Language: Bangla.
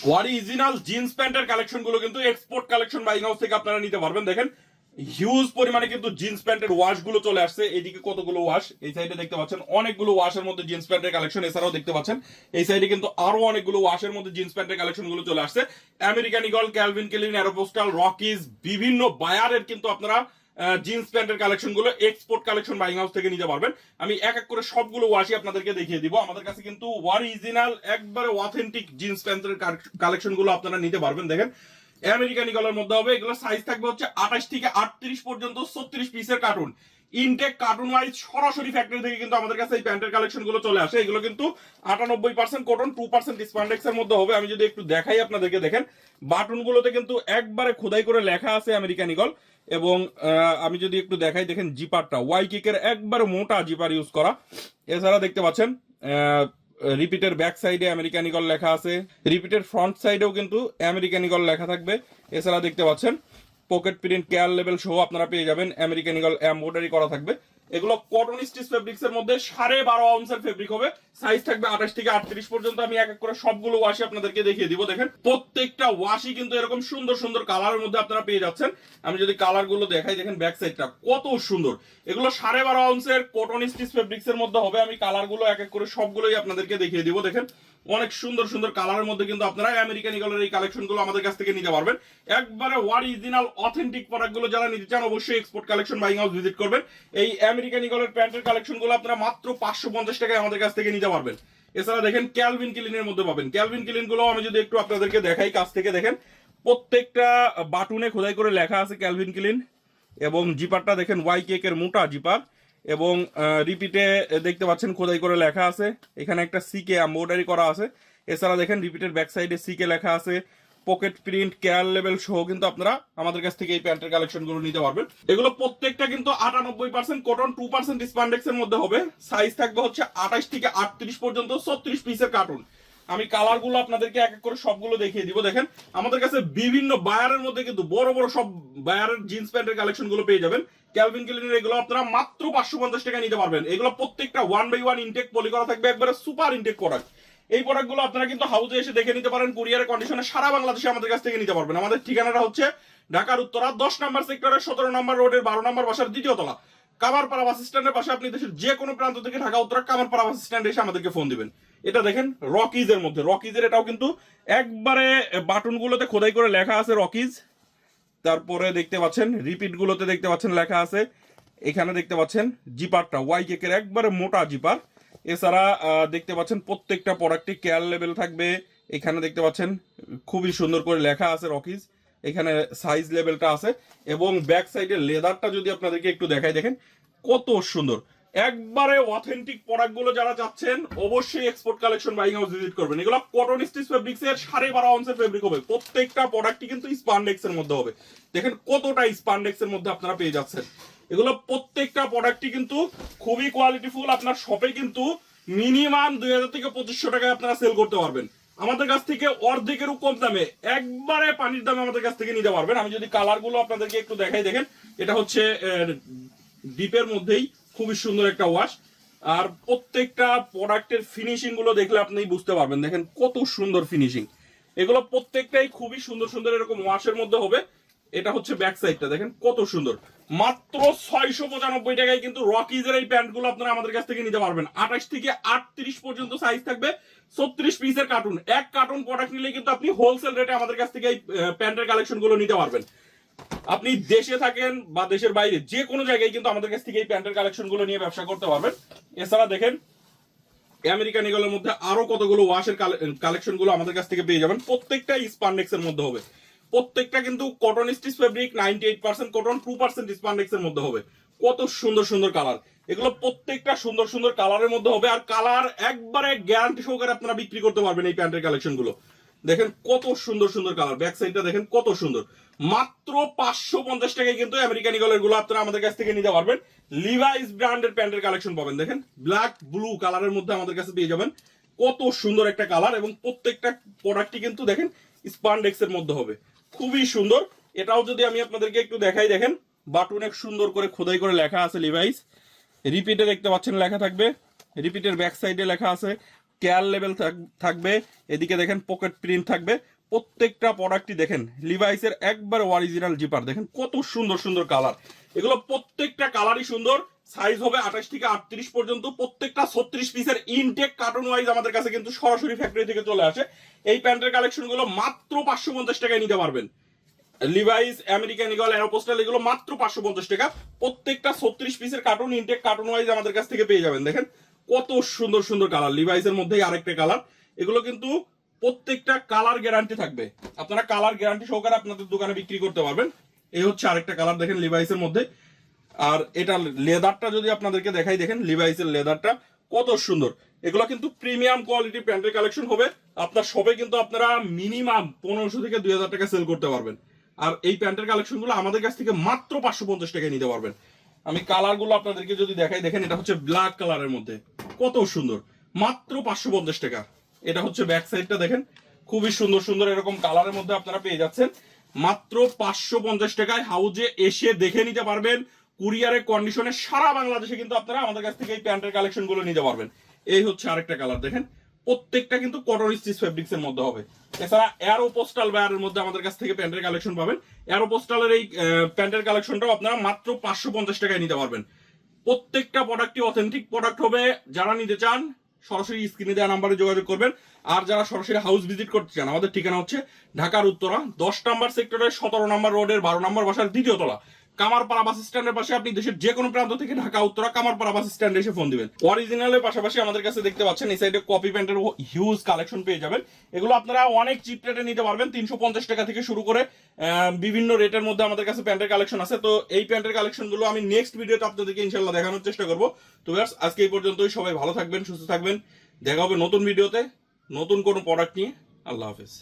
অরিজিনাল জিন্স প্যান্টের কালেকশনগুলো কিন্তু এক্সপোর্ট কালেকশন বাইং হাউস থেকে আপনারা নিতে পারবেন। দেখেন হিউজ পরিমাণে কিন্তু জিন্স প্যান্টের ওয়াশগুলো চলে আসছে। এইদিকে কতগুলো ওয়াশ এই সাইডে দেখতে পাচ্ছেন, অনেকগুলো ওয়াশের মধ্যে জিন্স প্যান্টের কালেকশন এছাড়াও দেখতে পাচ্ছেন। এই সাইডে কিন্তু আরও অনেকগুলো ওয়াশের মধ্যে জিন্স প্যান্টের কালেকশনগুলো চলে আসছে। American Eagle Calvin Klein Aeropostale Rockies বিভিন্ন বায়ারের কিন্তু আপনারা জিন্স প্যান্টের কালেকশনগুলো এক্সপোর্ট কালেকশন বাইং হাউস থেকে নিতে পারবেন। আমি এক এক করে সবগুলো ওয়াশই আপনাদেরকে দেখিয়ে দিব। আমাদের কাছে কিন্তু অরিজিনাল একবারে অথেন্টিক জিন্স প্যান্টের কালেকশনগুলো আপনারা নিতে পারবেন, দেখেন। আমেরিকান ইগলের মধ্যে হবে। এগুলো সাইজ থাকবে হচ্ছে আঠাশ থেকে আটত্রিশ পর্যন্ত ছত্রিশ পিসের কার্টুন ইনটেক কার্টুন ওয়াইজ সরাসরি ফ্যাক্টরি থেকে কিন্তু আমাদের কাছে এই প্যান্টের কালেকশনগুলো চলে আসে। এগুলো কিন্তু আটানব্বই percent cotton two percent spandex এর মধ্যে হবে। আমি যদি একটু দেখাই আপনাদেরকে, দেখেন। বাটন গুলোতে কিন্তু একবারে খোদাই করে লেখা আছে আমেরিকান ইগল এবং আমি যদি একটু দেখাই, দেখেন জিপারটা ওয়াই কিকের একবার মোটা জিপার ইউজ করা। এছাড়া দেখতে পাচ্ছেন রিপিটের ব্যাক সাইডে আমেরিকানিকল লেখা আছে। রিপিটের ফ্রন্ট সাইডেও কিন্তু আমেরিকানিকল লেখা থাকবে। এছাড়া দেখতে পাচ্ছেন পকেট প্রিন্ট কেয়ার লেভেল সহ আপনারা পেয়ে যাবেন আমেরিকানিকল ইগল এমব্রয়ডারি করা থাকবে। এগুলো কটন স্টিচ ফেব্রিক্স এর মধ্যে সাড়ে বারো আউন্সের ফেব্রিক হবে। সাইজ থাকবে আঠাশ থেকে আটত্রিশ পর্যন্ত আমি এক এক করে সবগুলো ওয়াশি আপনাদেরকে দেখিয়ে দিব, দেখেন। প্রত্যেকটা ওয়াশি কিন্তু এরকম সুন্দর সুন্দর কালারের মধ্যে আপনারা পেয়ে যাচ্ছেন। আমি যদি কালারগুলো দেখাই, দেখেন ব্যাক সাইডটা কত সুন্দর। এগুলো সাড়ে বারো আউন্সের কটন স্টিচ ফেব্রিক্স এর মধ্যে হবে। আমি কালারগুলো এক এক করে সবগুলোই আপনাদেরকে দেখিয়ে দিব, দেখেন। অনেক সুন্দর সুন্দর কালারের মধ্যে কিন্তু আপনারা আমেরিকান ইগলের এই কালেকশনগুলো আমাদের কাছ থেকে নিতে পারবেন। একবারে অরিজিনাল অথেন্টিক প্রোডাক্টগুলো যারা নিতে চান অবশ্যই export collection buying house visit করবেন। এই আমেরিকান ইগলের প্যান্টের কালেকশনগুলো আপনারা মাত্র পাঁচশো পঞ্চাশ টাকায় আমাদের কাছ থেকে নিতে পারবেন। এছাড়া দেখেন ক্যালভিন কিলিনের মধ্যে পাবেন। ক্যালভিন কিলিনগুলো আমি যদি একটু আপনাদেরকে দেখাই, কাছ থেকে দেখেন, প্রত্যেকটা বাটুনে খোদাই করে লেখা আছে ক্যালভিন কিলিন এবং জিপারটা দেখেন ওয়াই কেকের মোটা জিপার। এবং রিপিটে দেখতে পাচ্ছেন খোদাই করে লেখা আছে। এখানে একটা সিকে এম্বয়ডারি করা আছে। এছাড়া দেখেন রিপিটের ব্যাক সাইডে সিকে লেখা আছে। পকেট প্রিন্ট কেয়ার লেভেল সহ কিন্তু আপনারা আমাদের কাছ থেকে এই প্যান্টের কালেকশনগুলো নিতে পারবেন। এগুলো প্রত্যেকটা কিন্তু আটানব্বই percent cotton two percent spandex এর মধ্যে হবে। সাইজ থাকবে হচ্ছে আঠাশ থেকে আটত্রিশ পর্যন্ত ছত্রিশ পিসের কার্টুন আমি কালারগুলো আপনাদেরকে এক এক করে সবগুলো দেখিয়ে দিব। দেখেন, আমাদের কাছে বিভিন্ন বায়ারের মধ্যে কিন্তু বড় বড় সব বায়ারের জিন্স প্যান্টের কালেকশনগুলো পেয়ে যাবেন। ক্যালভিন ক্লিনের এগুলো আপনারা মাত্র পাঁচশো পঞ্চাশ টাকা নিতে পারবেন। এগুলো প্রত্যেকটা one by one intact poly করা থাকবে, একবারে সুপার ইনটেক প্রোডাক্ট এই প্রোডাক্টগুলো আপনারা কিন্তু হাউসে এসে দেখে নিতে পারেন কুরিয়ারের কন্ডিশনে সারা বাংলাদেশে আমাদের কাছ থেকে নিতে পারবেন। আমাদের ঠিকানাটা হচ্ছে ঢাকার উত্তরা দশ নম্বর সেক্টরের সতেরো নম্বর রোডের বারো নম্বর বাসার দ্বিতীয় তলা। কামারপাড়া বাস স্ট্যান্ডের পাশে আপনি দেশের যে কোনো প্রান্ত থেকে ঢাকা উত্তরা কামারপাড়া বাস স্ট্যান্ডে এসে আমাদেরকে ফোন দিবেন। এটা দেখেন রকিজের মধ্যে। রকিজের এটাও কিন্তু একবারে বাটনগুলোতে খোদাই করে লেখা আছে রকিজ তারপরে দেখতে পাচ্ছেন রিপিট গুলোতে দেখতে পাচ্ছেন লেখা আছে। এখানে দেখতে পাচ্ছেন জিপারটা ওয়াই কেকের একবারে মোটা জিপার এছাড়া দেখতে পাচ্ছেন প্রত্যেকটা প্রোডাক্টে কেয়ার লেভেল থাকবে। এখানে দেখতে পাচ্ছেন, খুবই সুন্দর করে লেখা আছে রকিজ এখানে সাইজ লেভেলটা আছে এবং ব্যাক সাইডের লেদারটা যদি আপনাদেরকে একটু দেখাই, দেখেন কত সুন্দর। একবারে অথেন্টিক প্রোডাক্টগুলো যারা চাচ্ছেন, অবশ্যই export collection buying house visit করবেন। এগুলো কটন স্টিচ ফেব্রিক্স এর সাড়ে বারো আউন্সের ফেব্রিক হবে। প্রত্যেকটা প্রোডাক্টই কিন্তু স্পান্ডেক্স এর মধ্যে হবে। দেখেন কতটা স্পান্ডেক্স এর মধ্যে আপনারা পেয়ে যাচ্ছেন। এগুলো প্রত্যেকটা প্রোডাক্টই কিন্তু খুবই কোয়ালিটিফুল আপনার শপে কিন্তু মিনিমাম দুই হাজার থেকে পঁচিশশো টাকায় আপনারা সেল করতে পারবেন। আমাদের কাছ থেকে অর্ধেকেরও কম দামে, একবারে পানির দামে আমাদের কাছ থেকে নিতে পারবেন। আমি যদি কালারগুলো আপনাদেরকে একটু দেখাই, দেখেন, এটা হচ্ছে ডিপের মধ্যেই খুবই সুন্দর একটা ওয়াশ আর প্রত্যেকটা প্রোডাক্টের ফিনিশিংগুলো দেখলে আপনি বুঝতে পারবেন। দেখেন, কত সুন্দর ফিনিশিং এগুলো প্রত্যেকটাই খুবই সুন্দর সুন্দর এরকম ওয়াশের মধ্যে হবে। এটা হচ্ছে ব্যাক সাইডটা দেখেন, কত সুন্দর। মাত্র ছয়শো পঁচানব্বই টাকায় কিন্তু রকিজের এই প্যান্টগুলো আপনারা আমাদের কাছ থেকে নিতে পারবেন। আঠাশ থেকে আটত্রিশ পর্যন্ত সাইজ থাকবে ছত্রিশ পিসের কার্টুন এক কার্টুন প্রোডাক্ট নিলে কিন্তু আপনি হোলসেল রেটে আমাদের কাছ থেকে এই প্যান্টের কালেকশনগুলো নিতে পারবেন। আপনি দেশে থাকেন বা দেশের বাইরে যে কোনো জায়গায় কিন্তু আমাদের কাছ থেকে এই প্যান্টের কালেকশনগুলো নিয়ে ব্যবসা করতে পারবেন। এছাড়া দেখেন আমেরিকান এগুলোর মধ্যে আরও কতগুলো ওয়াশের কালেকশনগুলো আমাদের কাছ থেকে পেয়ে যাবেন। প্রত্যেকটা স্পান্ডেক্স এর মধ্যে হবে। প্রত্যেকটা কিন্তু cotton stitch fabric ninety eight percent cotton two percent spandex এর মধ্যে হবে। কত সুন্দর সুন্দর কালার এগুলো প্রত্যেকটা সুন্দর সুন্দর কালারের মধ্যে হবে আর কালার একবারে গ্যারান্টি সহকারে আপনারা বিক্রি করতে পারবেন এই প্যান্টের কালেকশনগুলো। দেখেন কত সুন্দর সুন্দর কালার ব্যাক সাইডটা দেখেন কত সুন্দর। মাত্র পাঁচশো পঞ্চাশ টাকায় কিন্তু আমেরিকান ইগলেরগুলো আপনারা আমাদের কাছ থেকে নিতে পারবেন। লিভাইস ব্র্যান্ডের প্যান্টের কালেকশন পাবেন। দেখেন ব্ল্যাক ব্লু কালারের মধ্যে আমাদের কাছে পেয়ে যাবেন। কত সুন্দর একটা কালার এবং প্রত্যেকটা প্রোডাক্টই কিন্তু দেখেন স্পান্ডেক্স এর মধ্যে হবে। খুবই সুন্দর। এটাও যদি আমি আপনাদেরকে একটু দেখাই, দেখেন, বাটন এক সুন্দর করে খোদাই করে লেখা আছে লিভাইস রিপিটে দেখতে পাচ্ছেন, লেখা থাকবে। রিপিটের ব্যাক সাইডে লেখা আছে কেয়ার লেভেল থাকবে। এদিকে দেখেন পকেট প্রিন্ট থাকবে। প্রত্যেকটা প্রোডাক্টই দেখেন লিভাইসের একবার অরিজিনাল জিপার দেখেন, কত সুন্দর সুন্দর কালার এগুলো প্রত্যেকটা কালারই সুন্দর। সাইজ হবে আঠাশ থেকে আটত্রিশ পর্যন্ত। প্রত্যেকটা ছত্রিশ পিসের ইনটেক কার্টুন ওয়াইজ আমাদের কাছে কিন্তু সরাসরি ফ্যাক্টরি থেকে চলে আসে। এই প্যান্টের কালেকশনগুলো মাত্র পাঁচশো পঞ্চাশ টাকায় নিতে পারবেন। লিভাইস আমেরিকান ইগল অ্যারোপোস্টাল এগুলো মাত্র পাঁচশো পঞ্চাশ টাকা। প্রত্যেকটা ছত্রিশ পিসের কার্টুন ইনটেক কার্টুন ওয়াইজ আমাদের কাছ থেকে পেয়ে যাবেন। দেখেন কত সুন্দর সুন্দর কালার লিভাইসের মধ্যেই আরেকটা কালার এগুলো কিন্তু প্রত্যেকটা কালার গ্যারান্টি থাকবে। আপনারা কালার গ্যারান্টি সহকারে আপনাদের দোকানে বিক্রি করতে পারবেন। এই হচ্ছে আরেকটা কালার দেখেন লিভাইসের মধ্যে আর এটা লেদারটা যদি আপনাদেরকে দেখাই, দেখেন লিভাইসের লেদারটা কত সুন্দর। এগুলো কিন্তু প্রিমিয়াম কোয়ালিটি প্যান্টের কালেকশন হবে। আপনার শপে কিন্তু আপনারা মিনিমাম পনেরোশো থেকে দুই হাজার টাকা সেল করতে পারবেন। আর এই প্যান্টের কালেকশনগুলো আমাদের কাছ থেকে মাত্র পাঁচশো পঞ্চাশ টাকায় নিতে পারবেন। আমি কালারগুলো আপনাদেরকে যদি দেখাই, দেখেন এটা হচ্ছে ব্ল্যাক কালারের মধ্যে। কত সুন্দর। মাত্র পাঁচশো পঞ্চাশ টাকা। এটা হচ্ছে ব্যাক সাইডটা দেখেন। খুবই সুন্দর সুন্দর এরকম কালারের মধ্যে আপনারা পেয়ে যাচ্ছেন। মাত্র পাঁচশো পঞ্চাশ টাকায় হাউজে এসে দেখে নিতে পারবেন কুরিয়ারের কন্ডিশনে সারা বাংলাদেশে কিন্তু আপনারা আমাদের কাছ থেকে এই প্যান্টের কালেকশনগুলো নিতে পারবেন। এই হচ্ছে আরেকটা কালার দেখেন। প্রত্যেকটা কিন্তু কটন স্টিচ ফেব্রিক্স এর মধ্যে হবে। এছাড়া অ্যারো পোস্টাল ব্যারের মধ্যে আমাদের কাছ থেকে প্যান্টের কালেকশন পাবেন। অ্যারো পোস্টালের এই প্যান্টের কালেকশনটাও আপনারা মাত্র পাঁচশো পঞ্চাশ টাকায় নিতে পারবেন। প্রত্যেকটা প্রোডাক্টই অথেন্টিক প্রোডাক্ট হবে। যারা নিতে চান, সরাসরি স্ক্রিনে দেওয়া নাম্বারে যোগাযোগ করবেন। আর যারা সরাসরি হাউস ভিজিট করতে চান, আমাদের ঠিকানা হচ্ছে ঢাকার উত্তরা, দশ নাম্বার সেক্টরের সতেরো নাম্বার রোডের বারো নাম্বার বাসার দ্বিতীয় তলা। কামারপাড়া বাস স্ট্যান্ডের পাশে আপনি দেশের যে কোনো প্রান্ত থেকে ঢাকা, উত্তরা, কামারপাড়া বাস স্ট্যান্ডে এসে ফোন দিবেন। অরিজিনালের পাশাপাশি আমাদের কাছে দেখতে পাচ্ছেন, এই সাইডে কপি প্যান্টের হিউজ কালেকশন পেয়ে যাবেন। এগুলো আপনারা অনেক চিপ রেটে নিতে পারবেন, তিনশো পঞ্চাশ টাকা থেকে শুরু করে বিভিন্ন রেটের মধ্যে আমাদের কাছে প্যান্টের কালেকশন আছে। তো এই প্যান্টের কালেকশনগুলো আমি নেক্সট ভিডিওতে আপনাদেরকে ইনশাল্লাহ দেখানোর চেষ্টা করব। তো আজকে এই পর্যন্তই। সবাই ভালো থাকবেন, সুস্থ থাকবেন। দেখা হবে নতুন ভিডিওতে নতুন কোনো প্রোডাক্ট নিয়ে। আল্লাহ হাফেজ।